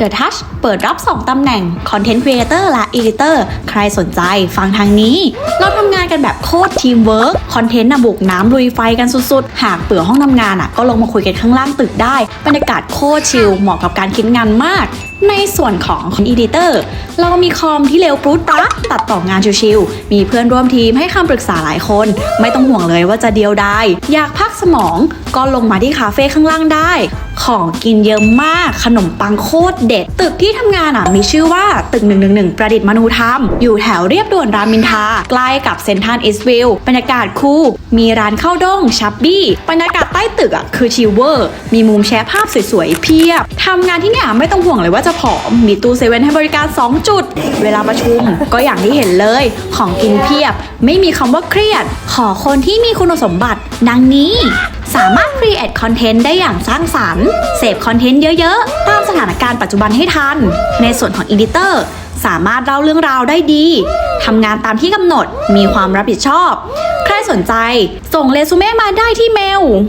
The Touch เปิดรับ 2 ตำแหน่ง Content Creator และ Editor ใครสนใจฟังทางนี้ เราทำงานกันแบบโคตรทีมเวิร์กคอนเทนต์นะบุกน้ำลุยไฟกันสุดๆ หากเปื่อห้องทำงานอะก็ลงมาคุยกันข้างล่างตึกได้ บรรยากาศโคตรชิลเหมาะกับการคิดงานมาก ในส่วนของ Editor เรามีคอมที่เร็วปรุดปรักตัดต่องานชิวๆมีเพื่อนร่วมทีมให้คำปรึกษาหลายคน ไม่ต้องห่วงเลยว่าจะเดียวดายอยากพักสมองก็ลงมาที่คาเฟ่ข้างล่างได้ ของกินเยอะมากขนมปังโคตรเด็ด ตึกที่ทำงานอะมีชื่อว่าตึก 111 ประดิษฐ์มนูธรรม อยู่แถวเรียบด่วนรามอินทราใกล้กับเซนทรัลอิสวิลบรรยากาศคูลมีร้านข้าวด้งชับบี้บรรยากาศใต้ตึกอะคือชิลเวอร์ มีมุมแชร์ภาพสวยๆเพียบทำงานที่เนี่ยไม่ต้องห่วงเลยว่าจะผอม มีตู้เซเว่นให้บริการ 2 จุด เวลาประชุมก็อย่างที่เห็นเลย ของกินเพียบ ไม่มีคำว่าเครียด ขอคนที่มีคุณสมบัติ ดังนี้ สามารถ create content ได้อย่างสร้างสรรค์เสพคอนเทนต์เยอะๆ ตามสถานการณ์ปัจจุบันให้ทัน ในส่วนของ editor สามารถเล่าเรื่องราวได้ดี ทำงานตามที่กำหนด มีความรับผิดชอบ ใครสนใจ ส่งเรซูเม่มาได้ที่เมล